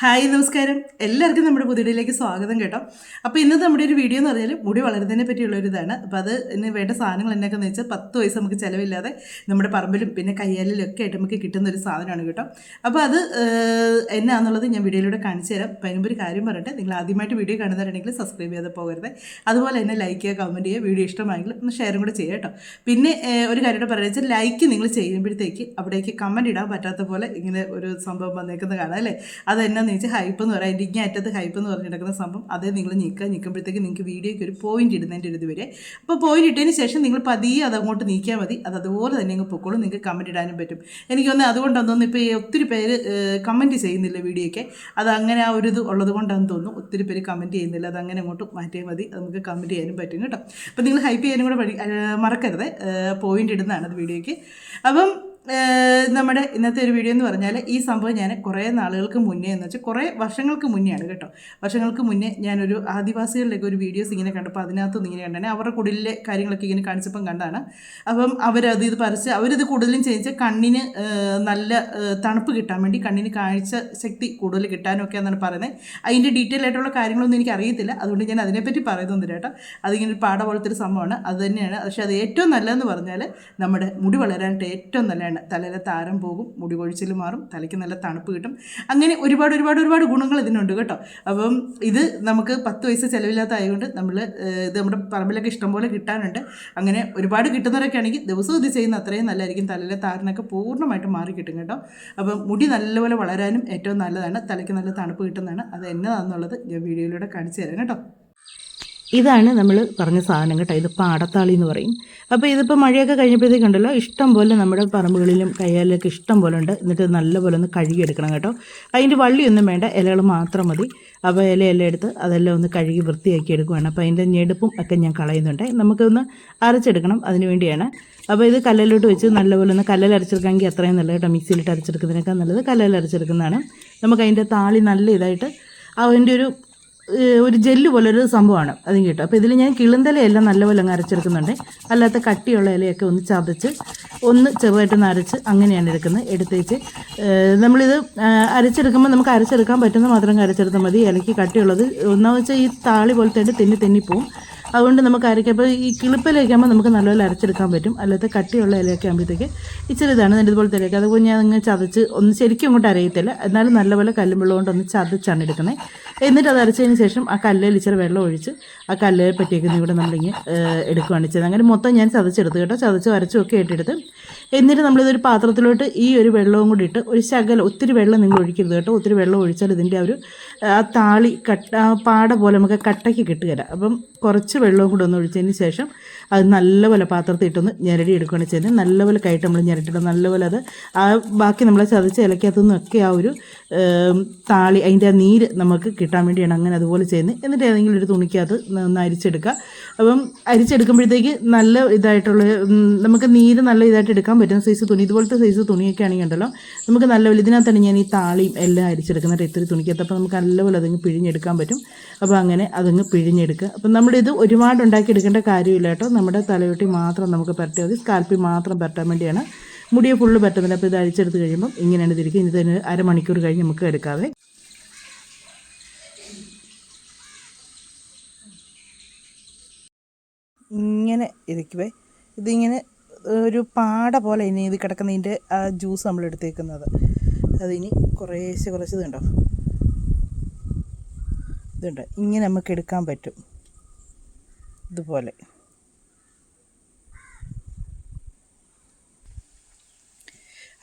Hi നമസ്കാരം. എല്ലാവർക്കും നമ്മുടെ പുതിയയിലേക്ക് സ്വാഗതം കേട്ടോ. അപ്പോൾ ഇന്നത്തെ നമ്മുടെ ഒരു വീഡിയോ എന്ന് പറഞ്ഞാൽ മുടി വളരുന്നതിനെ പറ്റിയുള്ള ഒരു ഇതാണ്. അപ്പോൾ അത് ഇന്ന് വേണ്ട സാധനങ്ങൾ എന്നൊക്കെ വെച്ചാൽ പത്ത് പൈസ നമുക്ക് ചിലവില്ലാതെ നമ്മുടെ പറമ്പിലും പിന്നെ കയ്യാലിലും ഒക്കെ ആയിട്ട് നമുക്ക് കിട്ടുന്ന ഒരു സാധനമാണ് കേട്ടോ. അപ്പോൾ അത് എന്നാന്നുള്ളത് ഞാൻ വീഡിയോയിലൂടെ കാണിച്ചു തരാം. അതിനുമ്പോൾ ഒരു കാര്യം പറയട്ടെ. നിങ്ങൾ ആദ്യമായിട്ട് വീഡിയോ കാണുന്നവരുണ്ടെങ്കിൽ സബ്സ്ക്രൈബ് ചെയ്യാതെ പോകരുത്. അതുപോലെ തന്നെ ലൈക്ക് ചെയ്യുക കമന്റ് ചെയ്യുക വീഡിയോ ഇഷ്ടമായെങ്കിൽ ഒന്ന് ഷെയറും കൂടെ ചെയ്യുക കേട്ടോ. പിന്നെ ഒരു കാര്യം കൂടെ പറയുക വെച്ചാൽ ലൈക്ക് നിങ്ങൾ ചെയ്യുമ്പോഴത്തേക്ക് അവിടേക്ക് കമന്റ് ഇടാൻ പറ്റാത്ത പോലെ ഇങ്ങനെ ഒരു സംഭവം വന്നേക്കുന്നത് കാണാം അല്ലേ? അത് എന്നാന്ന് വെച്ചാൽ ഹൈപ്പ് എന്ന് പറയാം. ഇങ്ങനെ അറ്റത്ത് ഹൈപ്പ് എന്ന് പറഞ്ഞ് കിടക്കുന്ന സംഭവം. അത് നിങ്ങൾ നീക്കുക നീക്കുമ്പോഴത്തേക്ക് നിങ്ങൾക്ക് വീഡിയോയ്ക്ക് ഒരു പോയിന്റ് ഇടുന്നതിന്റെ ഒരു ഇത് വരെ. അപ്പോൾ പോയിന്റ് ഇട്ടതിന് ശേഷം നിങ്ങൾ പതിയെ അത് അങ്ങോട്ട് നീക്കിയാൽ മതി. അത് അതുപോലെ തന്നെ അങ്ങ് പൊക്കോളും. നിങ്ങൾക്ക് കമന്റ് ഇടാനും പറ്റും. എനിക്ക് തോന്നുന്നു ഇപ്പോൾ ഈ ഒത്തിരി പേര് കമന്റ് ചെയ്യുന്നില്ല വീഡിയോയ്ക്ക്. അത് അങ്ങനെ ആ ഒരു ഇത് ഉള്ളത് കൊണ്ടാണെന്ന് തോന്നുന്നു. ഒത്തിരി പേര് കമന്റ് ചെയ്യുന്നില്ല. അത് അങ്ങനെ അങ്ങോട്ട് മാറ്റിയാൽ മതി. നമുക്ക് കമന്റ് ചെയ്യാനും പറ്റും കേട്ടോ. അപ്പോൾ നിങ്ങൾ ഹൈപ്പ് ചെയ്യാനും കൂടെ മറക്കരുത്. പോയിന്റ് ഇടുന്നതാണ് അത് വീഡിയോയ്ക്ക്. അപ്പം നമ്മുടെ ഇന്നത്തെ ഒരു വീഡിയോ എന്ന് പറഞ്ഞാൽ ഈ സംഭവം ഞാൻ കുറേ നാളുകൾക്ക് മുന്നേ എന്ന് വെച്ചാൽ കുറേ വർഷങ്ങൾക്ക് മുന്നെയാണ് കേട്ടോ. വർഷങ്ങൾക്ക് മുന്നേ ഞാനൊരു ആദിവാസികളിലേക്ക് ഒരു വീഡിയോസ് ഇങ്ങനെ കണ്ടപ്പോൾ അതിനകത്തുനിന്ന് ഇങ്ങനെ കണ്ടാണ് അവരുടെ കുടിലിലെ കാര്യങ്ങളൊക്കെ ഇങ്ങനെ കാണിച്ചപ്പം കണ്ടാണ്. അപ്പം അവരത് ഇത് പറിച്ച് അവരിത് കൂടുതലും ചെയ്യിച്ച് കണ്ണിന് നല്ല തണുപ്പ് കിട്ടാൻ വേണ്ടി കണ്ണിന് കാഴ്ച ശക്തി കൂടുതൽ കിട്ടാനൊക്കെ എന്നാണ് പറയുന്നത് അതിന്റെ ഡീറ്റെയിൽ ആയിട്ടുള്ള കാര്യങ്ങളൊന്നും എനിക്ക് അറിയത്തില്ല. അതുകൊണ്ട് ഞാൻ അതിനെപ്പറ്റി പറയുന്നൊന്നുമില്ല കേട്ടോ. അതിങ്ങനെ ഒരു പാട പോലത്തെ ഒരു സംഭവമാണ്. അത് തന്നെയാണ്. പക്ഷേ അത് ഏറ്റവും നല്ലതെന്ന് പറഞ്ഞാൽ നമ്മുടെ മുടി വളരാനായിട്ട് ഏറ്റവും നല്ലതാണ് തലയിലെ താരം പോകും മുടി കൊഴിച്ചിൽ മാറും തലയ്ക്ക് നല്ല തണുപ്പ് കിട്ടും. അങ്ങനെ ഒരുപാട് ഒരുപാട് ഒരുപാട് ഗുണങ്ങൾ ഇതിനുണ്ട് കേട്ടോ. അപ്പം ഇത് നമുക്ക് പത്ത് പൈസ ചിലവില്ലാത്ത ആയതുകൊണ്ട് നമ്മൾ ഇത് നമ്മുടെ പറമ്പിലൊക്കെ ഇഷ്ടംപോലെ കിട്ടാനുണ്ട്. അങ്ങനെ ഒരുപാട് കിട്ടുന്നവരൊക്കെ ആണെങ്കിൽ ദിവസവും ഇത് ചെയ്യുന്ന അത്രയും നല്ലതായിരിക്കും. തലയിലെ താരനൊക്കെ പൂർണമായിട്ട് മാറി കിട്ടും കേട്ടോ. അപ്പം മുടി നല്ലപോലെ വളരാനും ഏറ്റവും നല്ലതാണ്. തലയ്ക്ക് നല്ല തണുപ്പ് കിട്ടുന്നതാണ്. അത് എന്നതാണെന്നുള്ളത് ഞാൻ വീഡിയോയിലൂടെ കാണിച്ചു തരാം കേട്ടോ. ഇതാണ് നമ്മൾ പറഞ്ഞ സാധനം കേട്ടോ. ഇത് പാടത്താളി എന്ന് പറയും. അപ്പോൾ ഇതിപ്പോൾ മഴയൊക്കെ കഴിഞ്ഞപ്പോഴത്തേക്കുണ്ടല്ലോ ഇഷ്ടം പോലെ നമ്മുടെ പറമ്പുകളിലും കയ്യാലിലൊക്കെ ഇഷ്ടം പോലെ ഉണ്ട്. എന്നിട്ട് നല്ലപോലെ ഒന്ന് കഴുകിയെടുക്കണം കേട്ടോ. അതിന്റെ വള്ളിയൊന്നും വേണ്ട ഇലകൾ മാത്രം മതി. അപ്പോൾ ഇലയെല്ലാം എടുത്ത് അതെല്ലാം ഒന്ന് കഴുകി വൃത്തിയാക്കി എടുക്കുകയാണ് അപ്പോൾ അതിന്റെ ഞെടുപ്പും ഒക്കെ ഞാൻ കളയുന്നുണ്ട്. നമുക്കൊന്ന് അരച്ചെടുക്കണം അതിന് വേണ്ടിയാണ്. അപ്പോൾ ഇത് കല്ലിലോട്ട് വെച്ച് നല്ലപോലെ ഒന്ന് കല്ലിൽ അരച്ചെടുക്കാമെങ്കിൽ അത്രയും നല്ലത് കേട്ടോ. മിക്സിയിലിട്ട് അരച്ചെടുക്കുന്നതിനേക്കാൾ നല്ലത് കല്ലിൽ അരച്ചെടുക്കുന്നതാണ്. നമുക്ക് അതിന്റെ താളി നല്ല ഇതായിട്ട് അതിന്റെ ഒരു ഒരു ജെല്ല് പോലെ ഒരു സംഭവമാണ്. അതും കിട്ടും. അപ്പോൾ ഇതിൽ ഞാൻ കിളിന്തലയെല്ലാം നല്ലപോലെ അങ്ങ് അരച്ചെടുക്കുന്നുണ്ട് അല്ലാത്ത കട്ടിയുള്ള ഇലയൊക്കെ ഒന്ന് ചതച്ച് ഒന്ന് ചെറുതായിട്ട് അരച്ച് അങ്ങനെയാണ് എടുക്കുന്നത്. എടുത്തേച്ച് നമ്മളിത് അരച്ചെടുക്കുമ്പോൾ നമുക്ക് അരച്ചെടുക്കാൻ പറ്റുന്ന മാത്രം അരച്ചെടുത്താൽ മതി. ഇലയ്ക്ക് കട്ടിയുള്ളത് ഒന്നാമെന്ന് വെച്ചാൽ ഈ താളി പോലത്തെ തെന്നി തെന്നിപ്പോവും. അതുകൊണ്ട് നമുക്ക് അരയ്ക്കാം ഈ കിളിപ്പിലേക്കാകുമ്പോൾ നമുക്ക് നല്ലപോലെ അരച്ചെടുക്കാൻ പറ്റും. അല്ലാത്ത കട്ടിയുള്ള ഇലയൊക്കെ ആകുമ്പോഴത്തേക്ക് ഇച്ചിരി ഇതാണ് എന്നിട്ട് ഇതുപോലത്തെ ഇലയൊക്കെ. അതുപോലെ ഞാൻ അങ്ങ് ചതച്ച് ഒന്ന് ശരിക്കും അങ്ങോട്ട് അരയത്തില്ല. എന്നാലും നല്ലപോലെ കല്ലും വെള്ളം കൊണ്ട് ഒന്ന് ചതച്ചാണ് എടുക്കുന്നത് എന്നിട്ട് അത് അരച്ചതിന് ശേഷം ആ കല്ലിൽ ഇച്ചിരി വെള്ളം ഒഴിച്ച് ആ കല്ലിൽ പറ്റിയേക്കുന്ന ഇവിടെ നമ്മളിങ്ങനെ എടുക്കുകയാണ് ചെയ്തത് അങ്ങനെ മൊത്തം ഞാൻ ചതച്ചെടുത്ത് കേട്ടോ. ചതച്ച് വരച്ചും ഒക്കെ ഇട്ടെടുത്ത് എന്നിട്ട് നമ്മളിതൊരു പാത്രത്തിലോട്ട് ഈ ഒരു വെള്ളവും കൂടി ഇട്ട് ഒരു ശകലം ഒത്തിരി വെള്ളം നിങ്ങൾ ഒഴിക്കരുത് കേട്ടോ. ഒത്തിരി വെള്ളം ഒഴിച്ചാൽ ഇതിന്റെ ആ ഒരു ആ താളി കട്ട പാട പോലെ നമുക്ക് കട്ടയ്ക്ക് കിട്ടുകയില്ല. അപ്പം കുറച്ച് വെള്ളവും കൂടെ ഒന്ന് ഒഴിച്ചതിന് ശേഷം അത് നല്ലപോലെ പാത്രത്തിൽ ഇട്ടൊന്ന് ഞെരടി എടുക്കുകയാണ് ചെയ്യുന്നത്. നല്ലപോലെ കയറ്റി നമ്മൾ ഞെരട്ടിടും നല്ലപോലെ അത് ആ ബാക്കി നമ്മളെ ചതച്ച് ഇലക്കകത്തു നിന്നൊക്കെ ആ ഒരു താളി അതിന്റെ ആ നീര് നമുക്ക് കിട്ടാൻ വേണ്ടിയാണ് അങ്ങനെ അതുപോലെ ചെയ്യുന്നത്. എന്നിട്ട് ഏതെങ്കിലും ഒരു തുണിക്കകത്ത് ഒന്ന് അരിച്ചെടുക്കുക. അപ്പം അരിച്ചെടുക്കുമ്പോഴത്തേക്ക് നല്ല ഇതായിട്ടുള്ള നമുക്ക് നീര് നല്ല ഇതായിട്ട് എടുക്കാൻ പറ്റുന്ന സൈസ് തുണി. ഇതുപോലത്തെ സൈസ് തുണിയൊക്കെ ആണെങ്കിൽ ഉണ്ടല്ലോ നമുക്ക് നല്ലപോലെ ഇതിനകത്താണ് ഞാൻ ഈ താളിയും എല്ലാം അരിച്ചെടുക്കുന്നത് ഇത്തിരി തുണിക്കകത്ത്. അപ്പോൾ നമുക്ക് നല്ലപോലെ അതങ്ങ് പിഴിഞ്ഞെടുക്കാൻ പറ്റും. അപ്പോൾ അങ്ങനെ അതങ്ങ് പിഴിഞ്ഞെടുക്കുക. അപ്പം നമ്മുടെ ഇത് ഒരുപാട് ഉണ്ടാക്കി എടുക്കേണ്ട കാര്യമില്ല കേട്ടോ. നമ്മുടെ തലയൊട്ടി മാത്രം നമുക്ക് പരട്ടിയാൽ മതി. സ്കാൽപ്പിൽ മാത്രം പരട്ടാൻ വേണ്ടിയാണ് മുടിയെ ഫുള്ള് പറ്റുന്നില്ല അപ്പോൾ ഇത് അഴിച്ചെടുത്ത് കഴിയുമ്പം ഇങ്ങനെയാണ് ഇതിരിക്കും ഇനി തന്നെ അരമണിക്കൂർ കഴിഞ്ഞ് നമുക്ക് എടുക്കാതെ ഇങ്ങനെ ഇരിക്കുവേ. ഇതിങ്ങനെ ഒരു പാട പോലെ ഇനി ഇത് കിടക്കുന്നതിന്റെ ആ ജ്യൂസ് നമ്മൾ എടുത്തേക്കുന്നത്. അതിനി കുറേശ്ശെ കുറച്ച് ഇതുണ്ടോ ഇതുണ്ട് ഇങ്ങനെ നമുക്ക് എടുക്കാൻ പറ്റും. ഇതുപോലെ.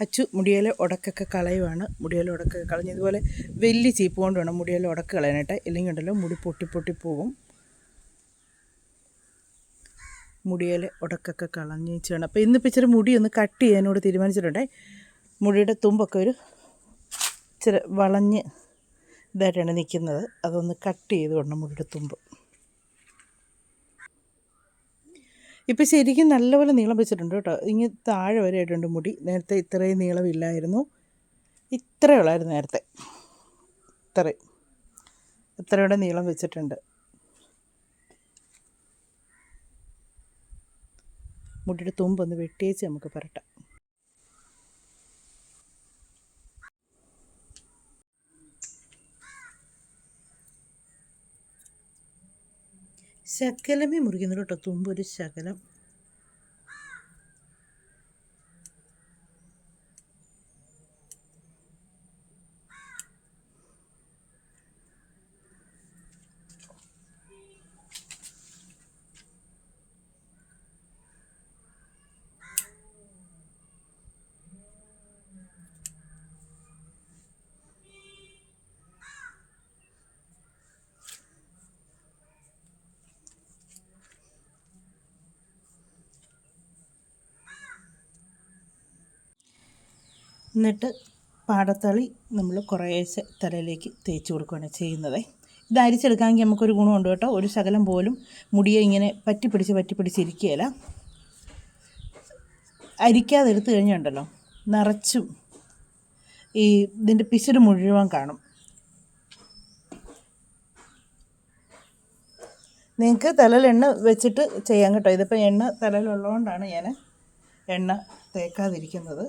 അച്ചു മുടിയിലെ ഉടക്കൊക്കെ കളയുവാണ്. മുടിയിലെ ഉടക്കൊക്കെ കളഞ്ഞ് ഇതുപോലെ വലിയ ചീപ്പ് കൊണ്ട് വേണം മുടിയിലെ ഉടക്ക് കളയാനായിട്ട്. ഇല്ലെങ്കിൽ ഉണ്ടല്ലോ മുടി പൊട്ടി പൊട്ടി പോകും. മുടിയിലെ ഉടക്കൊക്കെ കളഞ്ഞ് വേണം അപ്പോൾ ഇന്നിപ്പോൾ ഇച്ചിരി മുടി ഒന്ന് കട്ട് ചെയ്യാനോട് തീരുമാനിച്ചിട്ടുണ്ടേ. മുടിയുടെ തുമ്പൊക്കെ ഒരു ഇച്ചിരി വളഞ്ഞ് ഇതായിട്ടാണ് നിൽക്കുന്നത്. അതൊന്ന് കട്ട് ചെയ്ത് വിടണം മുടിയുടെ തുമ്പ്. ഇപ്പം ശരിക്കും നല്ലപോലെ നീളം വെച്ചിട്ടുണ്ട് കേട്ടോ. ഇങ്ങനെ താഴെ വരെ ആയിട്ടുണ്ട് മുടി. നേരത്തെ ഇത്രയും നീളമില്ലായിരുന്നു. ഇത്രയേ ഉള്ളായിരുന്നു നേരത്തെ. ഇത്രയും. ഇത്രയുടെ നീളം വെച്ചിട്ടുണ്ട്. മുടിയുടെ തുമ്പൊന്ന് വെട്ടിയേച്ച് നമുക്ക് പുരട്ടാം. ശകലമേ മുറിക്കുന്നുള്ളൂ കേട്ടോ. തുമ്പൊരു ശകലം. എന്നിട്ട് പാടത്തളി നമ്മൾ കുറേശ്ശെ തലയിലേക്ക് തേച്ച് കൊടുക്കുകയാണ് ചെയ്യുന്നത്. ഇത് അരിച്ചെടുക്കാമെങ്കിൽ നമുക്കൊരു ഗുണമുണ്ട് കേട്ടോ. ഒരു ശകലം പോലും മുടിയെ ഇങ്ങനെ പറ്റി പിടിച്ച് പറ്റി പിടിച്ചിരിക്കുകയില്ല അരിക്കാതെ എടുത്തു കഴിഞ്ഞുണ്ടല്ലോ. നിറച്ചും ഈ ഇതിന്റെ പിശുര് മുഴുവൻ കാണും. നിങ്ങൾക്ക് തലയിൽ എണ്ണ വെച്ചിട്ട് ചെയ്യാം കേട്ടോ. ഇതിപ്പോൾ എണ്ണ തലയിലുള്ളതുകൊണ്ടാണ് ഞാൻ എണ്ണ തേക്കാതിരിക്കുന്നത്.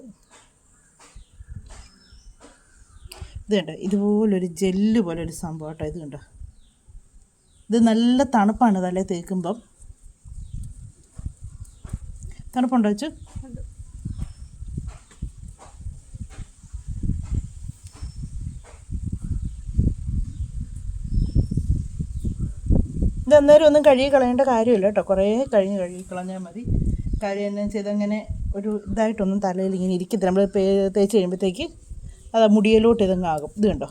ഇത് കണ്ടോ ഇതുപോലൊരു ജെല്ല് പോലെ ഒരു സംഭവം കേട്ടോ ഇത് കണ്ടോ? ഇത് നല്ല തണുപ്പാണ് തലേ തേക്കുമ്പം. തണുപ്പുണ്ടോ വെച്ചു ഇത് അന്നേരം ഒന്നും കഴുകി കളയേണ്ട കാര്യമില്ല കേട്ടോ. കുറേ കഴിഞ്ഞ് കഴുകി കളഞ്ഞാൽ മതി. കാര്യം എന്താ വെച്ചാൽ ഇതങ്ങനെ ഒരു ഇതായിട്ടൊന്നും തലയിൽ ഇങ്ങനെ ഇരിക്കത്തില്ല. നമ്മൾ തേച്ച് കഴിയുമ്പോഴത്തേക്ക് അത് മുടിയിലോട്ട് ഇതങ്ങാകും. ഇത് കണ്ടോ?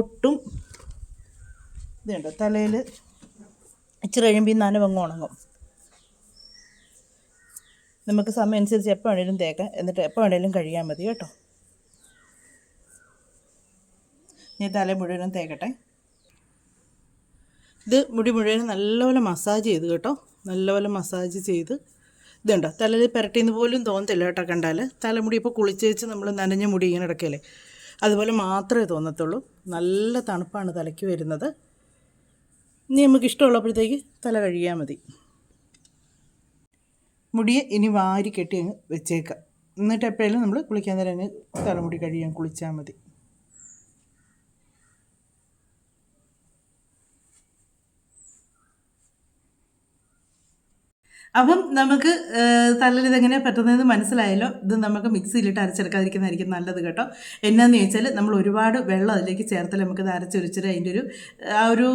ഒട്ടും ഇത് കണ്ടോ? തലയിൽ ഇച്ചിരി കഴിയുമ്പോൾ ഈ നനവങ്ങ് ഉണങ്ങും. നമുക്ക് സമയം അനുസരിച്ച് എപ്പോൾ വേണേലും തേക്കാം. എന്നിട്ട് എപ്പോൾ വേണേലും കഴിയാൻ മതി കേട്ടോ. ഞാൻ തല മുഴുവനും തേക്കട്ടെ. ഇത് മുടി മുഴുവനും നല്ലപോലെ മസാജ് ചെയ്ത് കേട്ടോ. നല്ലപോലെ മസാജ് ചെയ്ത് ഇതുണ്ടോ? തലയിൽ പുരട്ടിന്ന് പോലും തോന്നത്തില്ല കേട്ടോ കണ്ടാൽ തലമുടി ഇപ്പോൾ കുളിച്ച് വെച്ച് നമ്മൾ നനഞ്ഞ മുടി ഇങ്ങനെ ഇടയ്ക്കല്ലേ അതുപോലെ മാത്രമേ തോന്നത്തുള്ളൂ. നല്ല തണുപ്പാണ് തലയ്ക്ക് വരുന്നത്. ഇനി നമുക്ക് ഇഷ്ടമുള്ളപ്പോഴത്തേക്ക് തല കഴുകിയാൽ മതി. മുടിയെ ഇനി വാരി കെട്ടി അങ്ങ് വെച്ചേക്കാം. എന്നിട്ട് എപ്പോഴേലും നമ്മൾ കുളിക്കാൻ നേരം തലമുടി കഴിയാൻ കുളിച്ചാൽ മതി. അപ്പം നമുക്ക് തലയിൽ ഇതെങ്ങനെ പറ്റുന്നതെന്ന് മനസ്സിലായല്ലോ. ഇത് നമുക്ക് മിക്സിയിലിട്ട് അരച്ചെടുക്കാതിരിക്കുന്നതായിരിക്കും നല്ലത് കേട്ടോ. എന്നാന്ന് ചോദിച്ചാൽ നമ്മൾ ഒരുപാട് വെള്ളം അതിലേക്ക് ചേർത്താൽ നമുക്കത് അരച്ചൊരിച്ചിട്ട് അതിന്റെ ഒരു ആ ഒരു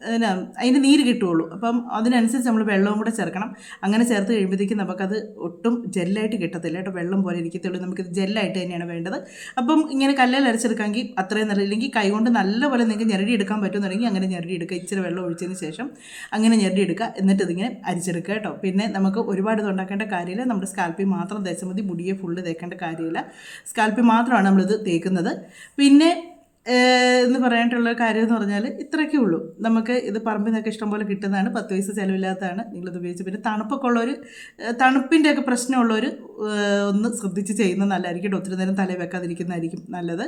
എന്നാ അതിന്റെ നീര് കിട്ടുകയുള്ളൂ. അപ്പം അതിനനുസരിച്ച് നമ്മൾ വെള്ളവും കൂടെ ചേർക്കണം. അങ്ങനെ ചേർത്ത് കഴിയുമ്പോഴത്തേക്കും നമുക്കത് ഒട്ടും ജെല്ലായിട്ട് കിട്ടത്തില്ല കേട്ടോ. വെള്ളം പോലെ ഇരിക്കത്തുള്ളൂ. നമുക്കിത് ജെല്ലായിട്ട് തന്നെയാണ് വേണ്ടത്. അപ്പം ഇങ്ങനെ കല്ലിൽ അരച്ചെടുക്കാമെങ്കിൽ അത്രയും നല്ല ഇല്ലെങ്കിൽ കൈകൊണ്ട് നല്ലപോലെ നിങ്ങൾക്ക് ഞെരടി എടുക്കാൻ പറ്റുമെന്നുണ്ടെങ്കിൽ അങ്ങനെ ഞെരടി എടുക്കുക. ഇച്ചിരി വെള്ളം ഒഴിച്ചതിന് ശേഷം അങ്ങനെ ഞെരടി എടുക്കുക. എന്നിട്ട് ഇതിങ്ങനെ അരിച്ചെടുക്കുക കേട്ടോ. പിന്നെ നമുക്ക് ഒരുപാട് ഇത് ഉണ്ടാക്കേണ്ട കാര്യമില്ല. നമ്മുടെ സ്കാൽപ്പിൽ മാത്രം തേച്ചാൽ മതി. മുടിയെ ഫുള്ള് തേക്കേണ്ട കാര്യമില്ല. സ്കാൽപ്പിൽ മാത്രമാണ് നമ്മളിത് തേക്കുന്നത്. പിന്നെ എന്ന് പറയാനായിട്ടുള്ള കാര്യം എന്ന് പറഞ്ഞാൽ ഇത്രയൊക്കെ ഉള്ളൂ. നമുക്ക് ഇത് പറമ്പിൽ നിന്നൊക്കെ ഇഷ്ടംപോലെ കിട്ടുന്നതാണ്. പത്ത് പൈസ ചിലവില്ലാത്തതാണ്. നിങ്ങളിത് ഉപയോഗിച്ച് പിന്നെ തണുപ്പൊക്കെ ഉള്ളൊരു തണുപ്പിന്റെയൊക്കെ പ്രശ്നമുള്ളവർ ഒന്ന് ശ്രദ്ധിച്ച് ചെയ്യുന്നത് നല്ലതായിരിക്കും. ഒത്തിരി നേരം തല വെക്കാതിരിക്കുന്നതായിരിക്കും നല്ലത്.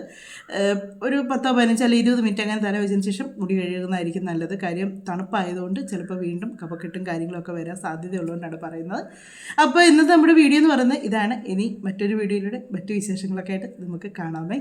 ഒരു പത്തോ പതിനഞ്ചോ അല്ലെങ്കിൽ ഇരുപത് മിനിറ്റ് അങ്ങനെ തല വെച്ചതിന് ശേഷം മുടി കഴുകുന്നതായിരിക്കും നല്ലത്. കാര്യം തണുപ്പായതുകൊണ്ട് ചിലപ്പോൾ വീണ്ടും കഫക്കെട്ടും കാര്യങ്ങളൊക്കെ വരാൻ സാധ്യതയുള്ളതുകൊണ്ടാണ് പറയുന്നത്. അപ്പോൾ ഇന്നത്തെ നമ്മുടെ വീഡിയോ എന്ന് പറയുന്നത് ഇതാണ്. ഇനി മറ്റൊരു വീഡിയോയിലൂടെ മറ്റു വിശേഷങ്ങളൊക്കെ ആയിട്ട് നമുക്ക് കാണാമേ.